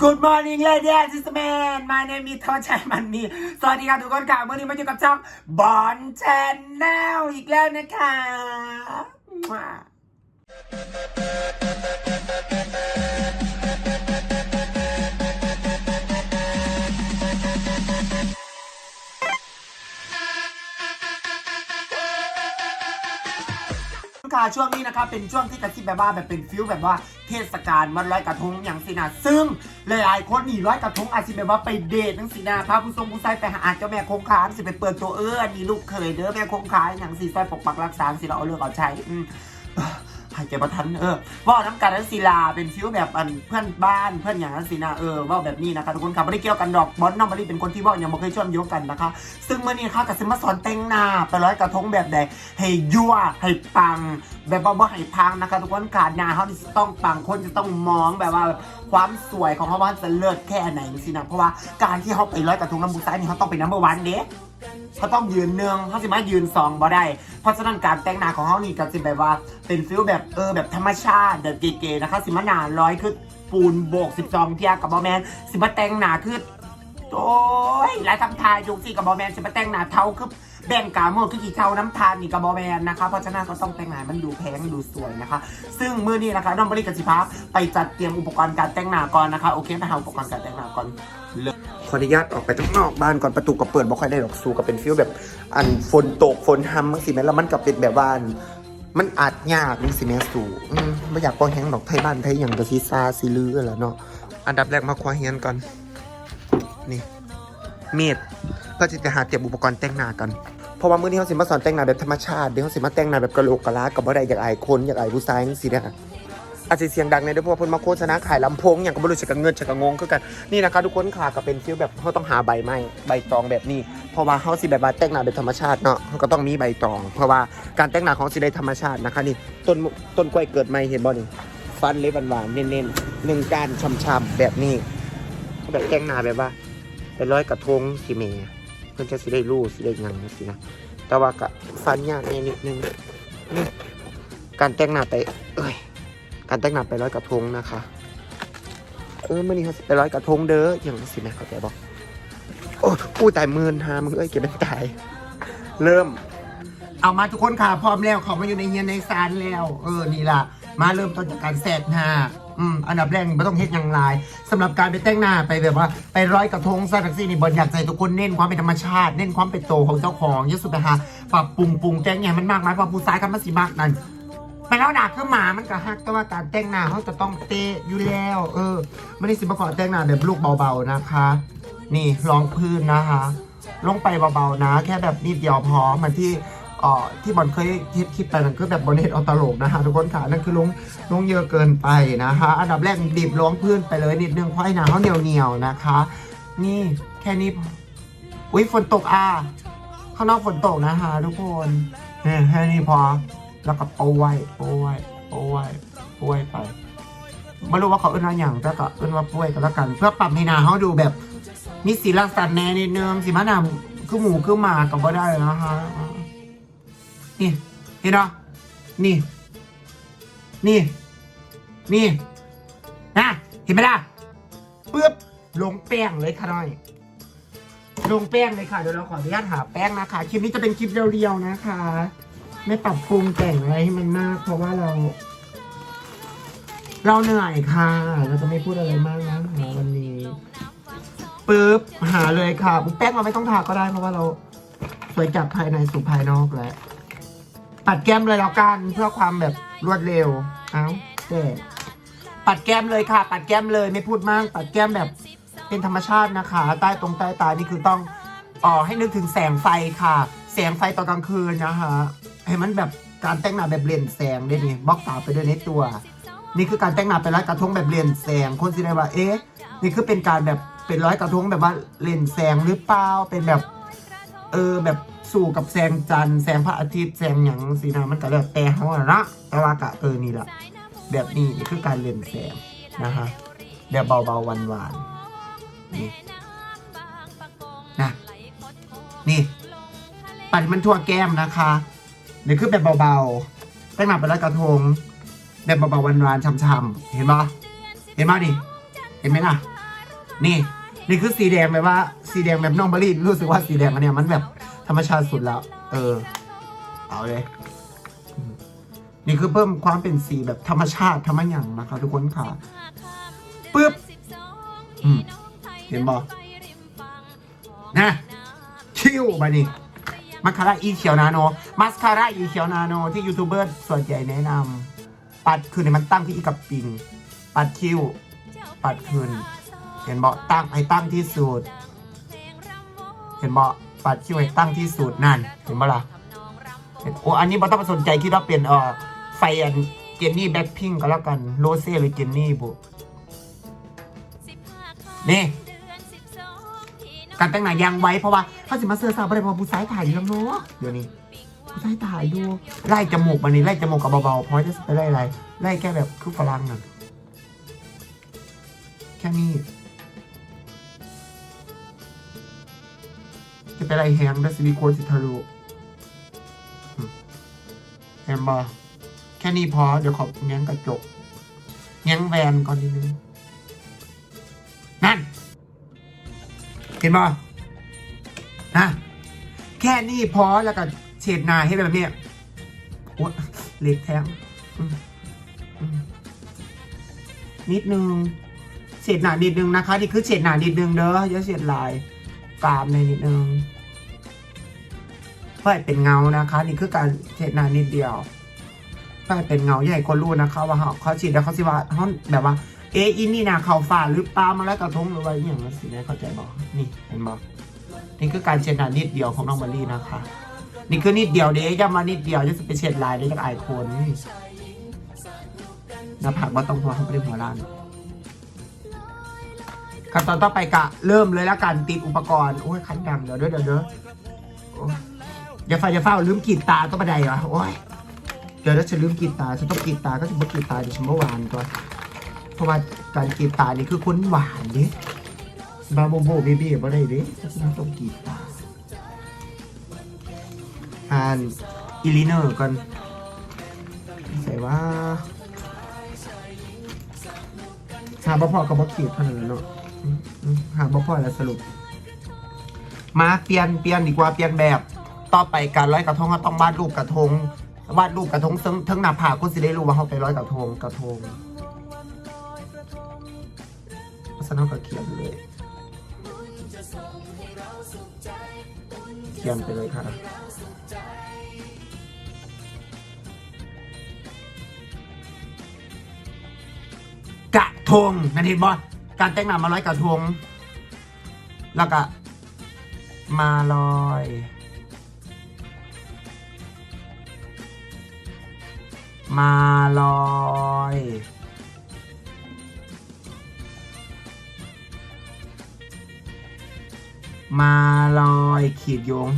Good morning ladies and gentlemen my name is ทอชัยมันนีสวัสดีค่ะทุกคนค่ะเมื่อนี้มาอยู่กับช่องบอนแชนแนลอีกแล้วนะคะาช่วงนี้นะคะเป็นช่วงที่กระซิบแบบว่าแบบเป็นฟิลแบบว่าเทศกาลมันร้อยกระทงอย่างสินะซึ่งหลายๆคนนี่ร้อยกระทงอาจจะแบบว่าไปเดทนังสินะพาผู้ทรงผู้ใส่ไปหาเจ้าแม่คงคาสิไปเปิดตัวเอออันนี้ลูกเคยเด้อแม่คงคาอย่างสีซอยปกปักรักษาสิเราเอาเรื่องเอาใช้อืมายใจประทันเออว่าน้ำกันนันศิลาเป็นฟิวแบบอันเพื่อนบ้านเพื่อนอย่างนั้นสินะเออว่าแบบนี้นะคะทุกคนค่ะไม่ได้เกี่ยวกันดอกบอสน้องมารีเป็นคนที่ว่ายังไม่เคยชวนยกกันนะคะ ซึ่งเมื่อนี้ค่ะกับซิมาสอนแต่งหน้าไปร้อยกระทงแบบใดให้ยั่วให้ปัง แบบว่าบ่ให้พังนะคะทุกคนค่ะหน้าเขานี่ต้องปังคนจะต้องมองแบบว่าความสวยของเขาว่าจะเลิศแค่ไหนสินะเพราะว่าการที่เขาไปร้อยกระทงน้ำบุษายนี่เขาต้องเป็นน้ำเบอร์วันเด้ เขาต้องยืนหนึ่งเขาสิมายืนสองบ่ได้ เพราะฉะนั้นการแต่งหน้าของเขานี่ก็สิแบบว่าเป็นฟิลแบบเออแบบธรรมชาติแบบเก๋ๆนะคะ สิมาหนาร้อยคือปูนโบก 12 เทียกับบอแมนสิมาแต่งหน้าคือโอ้ยหลายทำทายยุงสิกับบอแมนสิมาแต่งหน้าเทาคือ แบ่งกาโมดคือกี่เทาน้ำทานนี่กับบอแมนนะคะ เพราะฉะนั้นก็ต้องแต่งหน้ามันดูแพงดูสวยนะคะ ซึ่งเมื้อนี้นะคะน้องบริกสิภาไปจัดเตรียมอุปกรณ์การแต่งหน้าก่อนนะคะโอเคไปหาอุปกรณ์การแต่งหน้าก่อนขออนุญาตออกไปข้างนอกบ้านก่อนประตูก็เปิดบ่ค่อยได้ดอกสูก็เป็นฟิลแบบ อันฝนตกฝนทำมั้งสิแม่แล้วมันก็เป็นแบบว่านมันอาจยากนี่สิแม่สูไม่อยากปอแห้งดอกไทยบ้านไทยอย่างกะซีซาซีลือแหละเนาะอันดับแรกมาคว้าเฮียนก่อนนี่เมีดเพื่อจะหาเตรียมอุปกรณ์แต่งหน้ากัน เพราะว่ามื้อนี้เขาสิมาสอนแต่งหน้าแบบธรรมชาติเดี๋ยวเขาสิมาแต่งหน้าแบบกระโหลกกะลากับบ่ได้อยากอายคนอยากอายผู้ชายจังซี่นะอาจจะเสียงดังในเด้วยเพราะว่าเพิ่นมาโฆษณาขายลำโพงอย่างก็บ่รู้จักกับเงินจักกับงงคือกันนี่นะคะทุกคนค่ะก็เป็นฟิลแบบเขาต้องหาใบไม้ใบตองแบบนี้เพราะว่าเขาสิแบบว่าแต่งหน้าเป็นธรรมชาติเนาะเขาก็ต้องมีใบตอง เพราะว่าการแต่งหน้าของสิได้ธรรมชาตินะคะนี่ต้นต้นกล้วยเกิดใหม่เห็นบ่นี่ฟันเล็บหวานๆเน้นๆหนึ่งการช่ำๆแบบนี้แบบแต่งหน้าแบบว่าเป็นร้อยกระทงสิเมเพื่นจะสิได้รู้สิได้หยังสินะแต่ว่าก็ฟันยากแน่นิดนึงนี่การแต่งหน้าไปเอ้ยการแต่งหน้าไปร้อยกระทงนะคะเออมื่อนี้เขาไปร้อยกระทงเด้ออย่างสิแม่เข้าใจบอกโอ้กูตายหมื่นหามึงเอ้ยเก็บเป็นตาย เริ่ม เอามาทุกคนค่ะพร้อมแล้วเขามาอยู่ในเฮียนในซานแล้ว เออนี่ล่ะ มาเริ่มต้นจากการแสกหน้าอืมอันดับแรกไม่ต้องเฮ็ดย่างไรสำหรับการไปแต่งหน้าไปแบบว่า ไปร้อยกระทงซะทักซี่นี่บอลอยากใจทุกคนเน้นความเป็นธรรมชาติ เน้นความเป็นโตของเจ้าของเยอะสุดไปหาปรับปรุงปรุงแต่งอย่างมันมากมายเพราะผู้ชายกันมาสิมากนั่นไปแล้วด่าขึ้นมามันก็ฮักแต่ว่าการแต่งหน้าเขาจะต้องเตะอยู่แล้ว เออไม่ได้สิมาขอแต่งหน้าแบบลูกเบาๆนะคะ นี่รองพื้นนะคะ ลงไปเบาๆนะ แค่แบบนิดเดียวพอเหมันที่ อ่อที่บอลเคยเทปคลิปไปนั่นคือแบบบอลเน็ตเอาตลกนะคะทุกคนค่ะนั่นคือลงลงเยอะเกินไปนะคะอันดับแรกดิบรองพื้นไปเลยนิดนึงเพราะให้หนาเขาเหนียวเหนียวนะคะ นี่แค่นี้พออุ้ยฝนตกอะข้างนอกฝนตกนะคะทุกคนนี่แค่นี้พอแล้วก็โป้ไว้โป้ไว้โป้ไว้โป้ไว้ไปไม่รู้ว่าเขาเอื้นว่าอย่างแต่ก็เอื้นว่าป่วยกันแล้วกัน เพื่อปรับให้นาเขาดูแบบมีสีลักษณะแน่นิดนึงสีมะนาวคือหมูคือหมาก็บ่ได้นะคะ นี่เห็นเนาะนี่ นี่ นี่นะเห็นไหมล่ะปึ๊บลงแป้งเลยค่ะน่อย ลงแป้งเลยค่ะเดี๋ยวเราขออนุญาตหาแป้งนะคะคลิปนี้จะเป็นคลิปเรียวๆนะคะ ไม่ปรับปรุงแต่งอะไรให้มันมาก เพราะว่าเรา เราเหนื่อยค่ะ เราจะไม่พูดอะไรมากนะวันนี้ปึ๊บหาเลยค่ะปุ๊บแป้งเราไม่ต้องทาก็ได้เพราะว่าเราสวยจากภายในสู่ภายนอกแล้ว ปัดแก้มเลยแล้วกันเพื่อความแบบรวดเร็วเอ้าเด็ปัดแก้มเลยค่ะ ปัดแก้มเลยไม่พูดมากปัดแก้มแบบเป็นธรรมชาตินะคะ ใต้ตรงใต้ตานี่คือต้องอ๋อให้นึกถึงแสงไฟค่ะ แสงไฟตอนกลางคืนนะคะให้มันแบบการแต่งหน้าแบบเปลี่ยนแสงได้นี่บล็อกตาไปด้วยในตัว นี่คือการแต่งหน้าเป็นร้อยกระทงแบบเรียนแสงคนสิได้ว่าเอ๊ะนี่คือเป็นการแบบเป็นร้อยกระทงแบบว่าเล่นแสงหรือเปล่าเป็นแบบ เออแบบ สู่กับแสงจันทร์แสงพระอาทิตย์แสงหยังสีนะมันก็แล้วแต่เขาอะนะแต่ว่ากะเออนี่แหละแบบนี้นี่คือการเล่นแสงนะคะแบบเบาๆหวานๆนี่นะนี่ปัดมันทั่วแก้มนะคะนี่คือแบบเบาๆแต่งหน้าเป็นร้อยกระทงแบบเบาๆหวานๆช่ำๆเห็นปะเห็นปะดิเห็นไหมล่ะ นี่นี่คือสีแดงแบบว่าสีแดงแบบน้องบรีรู้สึกว่าสีแดงอันเนี้ยมันแบบ ธรรมชาติสุดแล้ว เออ เอาเลย นี่คือเพิ่มความเป็นสีแบบธรรมชาติธรรมอย่างนะคะ ทุกคนค่ะปึ๊บเห็นบอกนะคิวมานี่มาคาร่าอีเขียวนาโน มาสคาร่าอีเขียวนาโน ที่ยูทูบเบอร์ส่วนใหญ่แนะนำปัดคืนในมันตั้งที่อีกับปิง ปัดคิ้ว ปัดคืน เห็นบอกตั้งให้ตั้งที่สุด เห็นบอก ปัดคิวให้ตั้งที่สุดนั่นเห็นบ่ล่ะโอ้อันนี้บอต้องสนใจคิดว่าเป็นเอ่อไฟอันเจนนี่แบ็คพิงก็แล้วกันโรเซ่หรือเจนนี่บุนี่การแต่งหน้ายังไว้เพราะว่าเขาสิมาเสื้อสาวไปเลยพราะผู้ชายถ่ายอยู่แล้วเนาะเดี๋ยวนี้ผู้ชายถ่ายดูไล่จมูกมันนี่ไล่จมูกกับเบาๆเพราะจะไปไล่อะไรไล่แค่แบบคือฝรั่งน่ะแค่นี้ จะไปอะไล่แฮงดัสบีโคนสิทารุแฮมบอแค่นี้พอ เดี๋ยวขอแง้งกระจกแง้งแวนก่อนนิดนึง นั่น เห็นบ่นะแค่นี้พอแล้วก็เฉดหนาให้แบบนี้โอ้เล็กแท้งอืมนิดนึงเฉดหนานิดนึงนะคะ นี่คือเฉดหนานิดนึงเด้ออย่าเฉดลาย กรามในนิดนึงเพื่อให้เป็นเงานะคะ นี่คือการเฉดหนานิดเดียวเพื่อให้เป็นเงาใหญ่คนรู้นะคะ ว่าเขาเขาฉีดแล้วเขาสิว่าเขาแบบว่า เอะอินนี่นะเขาฝ่าหรือปลามาแล้วกระทงหรือว่าอย่างนั้นสินะเข้าใจบอกนี่เห็นบอกนี่คือการเช็ดหนานิดเดียวของน้องมารีนะคะ นี่คือนิดเดียวเด้ย่ามานิดเดียวจะไปเช็ดลายได้จากไอคนน้าผากว่าต้องหัวเขาไม่ได้หัวล้าน ขั้นตอนต่อไปกะเริ่มเลยแล้วกันติดอุปกรณ์โอ้ยคันดังเดี๋ยวเด้อเดี๋ยวเด้อโอ้ยอย่าไฟอย่าเฝ้าลืมกรีดตาต้องบันไดเหรอโอ้ยเดี๋ยวถ้าฉันลืมกรีดตาฉันต้องกรีดตาก็จะไม่กรีดตาเดี๋ยวฉันเมื่อวานก่อนเพราะว่าการกรีดตานี่คือคนหวานด้บาโบโบเบบี้บ่ได้เด้ถ้าคุณต้องกรีดตาอ่านอีลิเนอร์ก่อนใส่ว่าหาบ่พอกับบ่ขีดเท่านั้นเนาะ หาบ่พอแล้วสรุป มาเปลี่ยนเปลี่ยนดีกว่าเปลี่ยนแบบ ต่อไปการร้อยกระทงก็ต้องวาดรูปกระทงวาดรูปกระทงทั้งทั้งหน้าผากคุณสิได้รู้ว่าเขาไปร้อยกระทงกระทงพัฒนก็เขียนเลย เขียนไปเลยค่ะกระทงนั่นเห็นบ่ การแต่งหน้ามาร้อยกระทง แล้วก็ มาลอย มาลอย มาลอยขีดโยง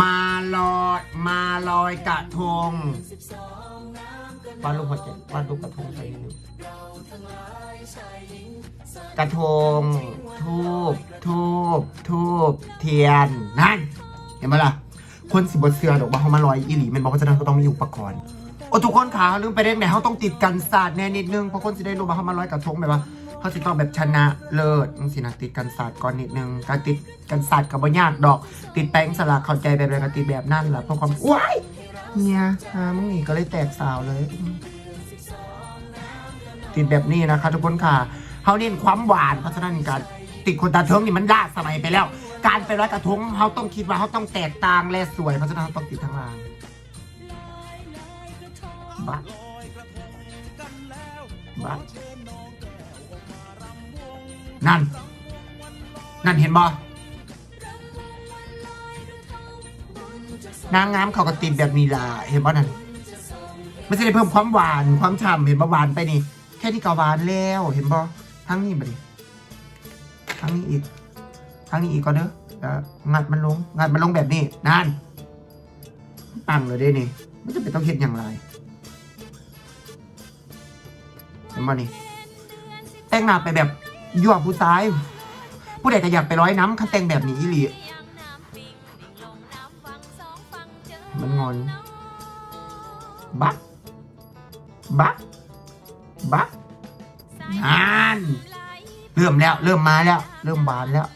มาลอย มาลอยกระทง วาดรูปหัวใจวาดรูปกระทงใส่นิดนึงกระทงทูบทูบทูบเทียนนั่นเห็นไหมล่ะ คนสิบเสือดอกว่าเขามาลอยอีหลีมันบอกว่าจะนั้นก็ต้องมีอุปกรณ์โอ้ทุกคนขาลืมไปเร่งไหนเขาต้องติดกันศาสตร์แน่นิดนึงเพราะคนสิได้รู้ว่าเขามาร้อยกระทงแบบว่าเขาสิต้องแบบชนะเลิศมึงสินะติดกันศาสตร์ก่อนนิดนึงการติดกันศาสตร์กับบยากดอก ติดแป้งสลักเข้าใจแบบอะไรก็ติดแบบนั่นแหละเพราะความว้าย เนี่ยฮะมึงนี่ก็เลยแตกสาวเลยอืมติดแบบนี้นะคะทุกคนค่ะเขาเน้นความหวานเพราะฉะนั้นการติดคนตาเทิงนี่มันล่าสมัยไปแล้ว การไปร้อยกระทงเขาต้องคิดว่าเขาต้องแตกต่างและสวยเพราะฉะนั้นเขาต้องติดทั้งรางบัตรบัตรนั่น นั่นเห็นบ่ นางงามเขาก็ติดแบบนี้ล่ะเห็นบ่ะนั่นไม่ใช่ได้เพิ่มความหวานความฉ่ำเห็นบ่ะหวานไปนี่ แค่นี้ก็หวานแล้วเห็นบ่ะทั้งนี้บ่ดิทั้งนี้อีกทั้งนี้อีกก็เด้อแล้วงัดมันลงงัดมันลงแบบนี้นั่นปังเลยด้นี่ไม่จำเป็นต้องเห็นอย่างไรเห็นบ่ะนี่แต่งหน้าไปแบบยั่วผู้ชาย ผู้ใดก็อยากไปร้อยน้ำคันแต่งแบบนี้อีหลี งอนบักบักบักงานเริ่มแล้ว เริ่มมาแล้ว เริ่มบานแล้ว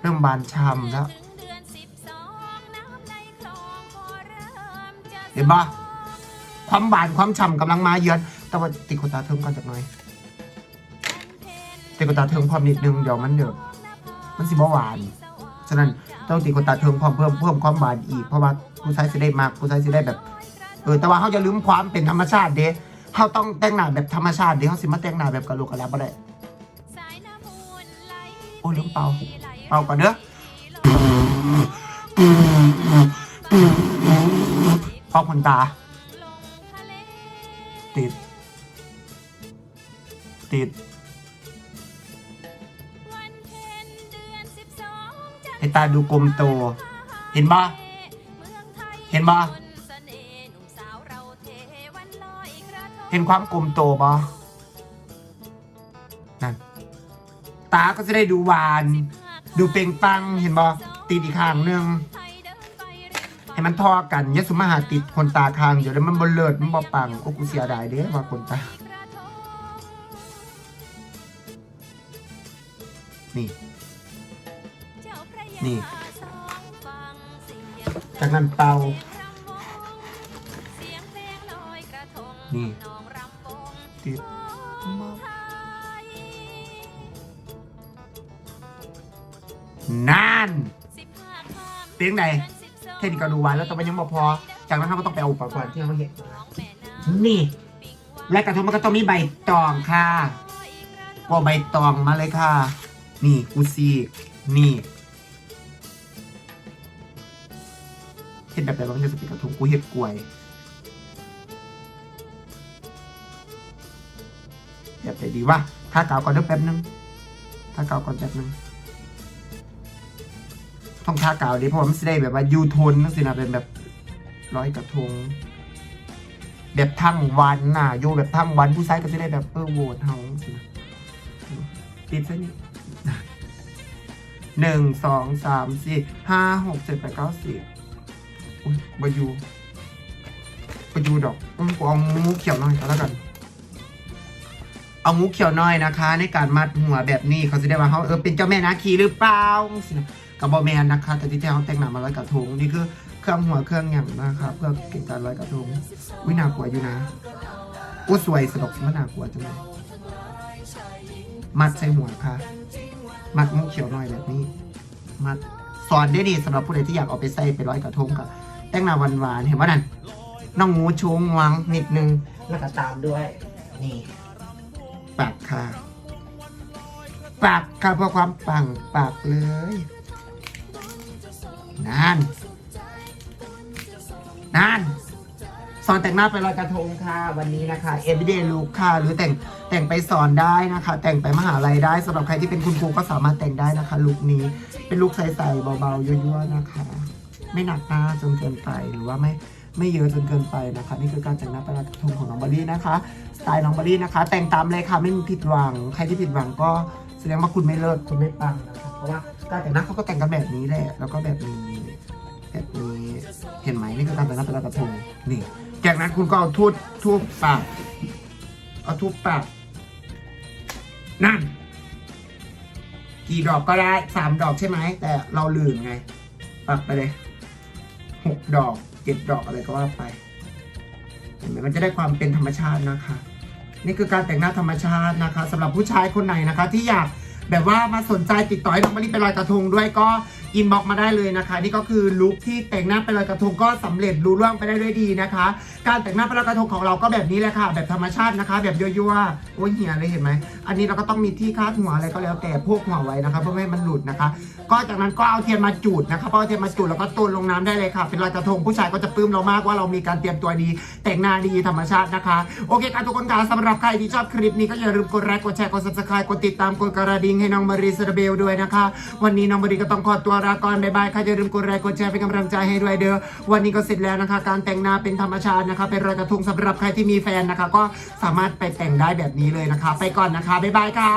เริ่มบานช่ำแล้วเห็นปะความบานความฉ่ำกำลังมาเยือน แต่ว่าติดขนตาเทิมก่อนจากหน่อยติดขนตาเทิมความนิดนึงเดี๋ยวมันเดือดมันสิบ่หวาน ฉะนั้นต้องติดขนตาเทิมความเพิ่มเพิ่มความหวานอีกเพราะว่าผู้ชายจะได้มากผู้ชายจะได้แบบเออแต่ว่าเขาจะลืมความเป็นธรรมชาติเด้เขาต้องแต่งหน้าแบบธรรมชาติเด้เขาสิมาแต่งหน้าแบบกระโหลกกระลาบ่ได้โอ้ลืมเป่าเป่าก่อนเด้อเป่าขนตา ติด ติด ให้ตาดูกลมโต เห็นบ่เห็นบ่เห็นความกลมโตบ่นั่นตาก็จะได้ดูหวาน ดูเปล่งปลังเห็นบ่ติดอีกข้างหนึงให้มันทอกันยะสุมาหาติดคนตาคางเดี๋ยวแล้วมันบนเลิศมันบ่ปังโอ้กูเสียดายเด้ว่าคนตา นี่ นี่ จากนั้นเป่า นี่ ติดนานเตียงใดเท่นี้ก็ดูวานแล้วแต่มันยังบ่พอ จากนั้นเราก็ต้องไปเอาอุปกรณ์ที่เราเห็นนี่ และกระทงมันก็ต้องมีใบตองค่ะก็ใบตองมาเลยค่ะ นี่กูซีนี่ เห็นแบบไหนบ้างจะสปิกกระทงกูเห็ดกล้วย แบบไหนดีวะถ้าเก่าก่อนเดี๋ยวแป๊บนึง ถ้าเก่าก่อนแป๊บนึงต้องท่าเก่าดีเพราะว่ามันจะได้แบบว่ายูโทนนั่นสินะเป็นแบบร้อยกระทง แบบทั้งวันน่ะโยแบบทั้งวันผู้ชายก็จะได้แบบเออโหวตเฮาสินะติดเส้นนี้หนึ่งสองสามสี่ห้าหกเจ็ดแปดเก้าสิบ อุ้ยบายูบายูดอกอืมกูเอางูเขียวหน่อยก็แล้วกัน เอางูเขียวหน้อยนะคะ ในการมัดหัวแบบนี้เขาจะได้ว่าเขาเออเป็นเจ้าแม่นาคีหรือเปล่าสินะกับบอแมนนะคะ แต่ที่แท้เขาแต่งหน้ามาร้อยกระทงนี่คือเครื่องหัวเครื่องอย่างนะคะเพื่อเก็บการร้อยกระทงวินากลัวอยู่นะอู้สวยสดอกสมนากลัวจังเลยมัดใส่หัวค่ะ มัดงูเขียวหน้อยแบบนี้ มัดสอนได้ดีสำหรับผู้ใดที่อยากเอาไปใส่ไปร้อยกระทงกับ แต่งหน้าหวานๆเห็นว่านั่นน้องงูชงวังนิดนึง แล้วก็ตามด้วย นี่ ปากค่ะปากค่ะเพื่อความปังปากเลยนั่นนั่นสอนแต่งหน้าไปลอยกระทงค่ะ วันนี้นะคะ everyday look ค่ะ หรือแต่งแต่งไปสอนได้นะคะ แต่งไปมหาลัยได้สำหรับใครที่เป็นคุณครูก็สามารถแต่งได้นะคะลุคนี้เป็นลุคใสๆเบาๆยั่วๆนะคะ ไม่หนักหน้าจนเกินไปหรือว่าไม่ไม่เยอะจนเกินไปนะคะ นี่คือการแต่งหน้าปลอยกระทงของน้องบอลลี่นะคะสไตล์น้องบอลลี่นะคะ แต่งตามเลยค่ะไม่มีผิดหวังใครที่ผิดหวังก็แสดงว่าคุณไม่เลิศคุณไม่ปังนะคะเพราะว่าการแต่งหน้าเขาก็แต่งกันแบบนี้แหละแล้วก็แบบนี้แบบนี้เห็นไหมนี่คือการแต่งหน้าป็นกระทงนี่จากนั้นคุณก็เอาทูบทูบปากเอาทูบปากนั่น กี่ดอกก็ได้สามดอกใช่ไหมแต่เราลืมไงปักไปเลย หกดอกเจ็ดดอกอะไรก็ว่าไปเห็นไหมมันจะได้ความเป็นธรรมชาตินะคะ นี่คือการแต่งหน้าธรรมชาตินะคะสำหรับผู้ชายคนไหนนะคะ ที่อยากแบบว่ามาสนใจติดต่อให้น้องมะลิไปลอยกระทงด้วยก็ อินบ็อกมาได้เลยนะคะ นี่ก็คือลุคที่แต่งหน้าไปลอยกระทงก็สำเร็จรู้ร่วงไปได้ด้วยดีนะคะ การแต่งหน้าไปลอยกระทงของเราก็แบบนี้แหละค่ะ แบบธรรมชาตินะคะ แบบยั่วๆโอ้ยเหี่ยเลยเห็นไหมอันนี้เราก็ต้องมีที่คาดหัวอะไรก็แล้วแต่พวกหัวไว้นะคะ เพื่อไม่ให้มันหลุดนะคะ ก็จากนั้นก็เอาเทียนมาจูดนะคะพอเอาเทียนมาจูดแล้วก็ตูนลงน้ำได้เลยค่ะ เป็นลอยกระทงผู้ชายก็จะปลื้มเรามากว่าเรามีการเตรียมตัวดี แต่งหน้าดีธรรมชาตินะคะโอเคค่ะทุกคนค่ะสำหรับใครที่ชอบคลิปนี้ก็อย่าลืมกดไลค์กดแชร์กด subscribe กดติดตามกดกระดิ่งให้น้องมารีสระเบลด้วยนะคะ วันนี้น้องมารีก็ต้องขอตัวลาก่อนบายบายค่ะอย่าลืมกดไลค์กดแชร์เป็นกำลังใจให้ด้วยเด้อวันนี้ก็เสร็จแล้วนะคะ การแต่งหน้าเป็นธรรมชาตินะคะเป็นลอยกระทงสำหรับใครที่มีแฟนนะคะ ก็สามารถไปแต่งได้แบบนี้เลยนะคะ ไปก่อนนะคะบายบายค่ะ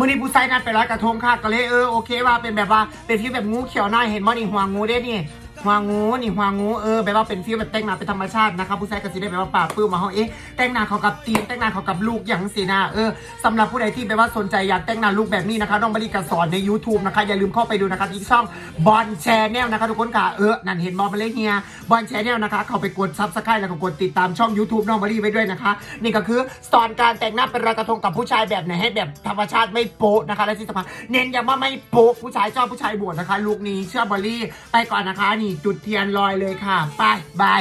มมื่อนี้ผู้ชายนัดไปร้อยกระทงค่ะก็เลยเออโอเคว่าเป็นแบบว่าเป็นฟีลแบบงูเขียวหน้าเห็นบ่นี่หัวงูเด้นี่ หัวงูนี่หัวงูเออแบบว่าเป็นฟีลแบบแต่งหน้าเป็นธรรมชาตินะครับผู้ชายก็สิได้แบบว่าปากปื้มมาเฮาเอ๊ะแต่งหน้าเขากับตีนแต่งหน้าเขากับลูกอย่างสีหน้าเออสำหรับผู้ใดที่แบบว่าสนใจอยากแต่งหน้าลูกแบบนี้นะคะน้องบริกาสอนใน YouTube นะคะอย่าลืมเข้าไปดูนะคะที่ช่องบอลแชร์แนลนะคะทุกคนค่ะเออนั่นเห็นบอลมาเลยเฮียบอลแชร์แนลนะคะเข้าไปกดซับสไครต์แล้วก็กดติดตามช่อง YouTube น้องบริไว้ด้วยนะคะ นี่ก็คือสอนการแต่งหน้าเป็นรอยกระทงกับผู้ชายแบบไหนให้แบบธรรมชาติไม่โป๊ะนะคะและที่สำคัญเน้นย้ำว่าไม่โป๊ะผู้ชายชอบผู้ชายบวชนะคะลูกนี้เชื่อบอลลี่ไปก่อนนะคะนี่จุดเทียนลอยเลยค่ะ ไปบาย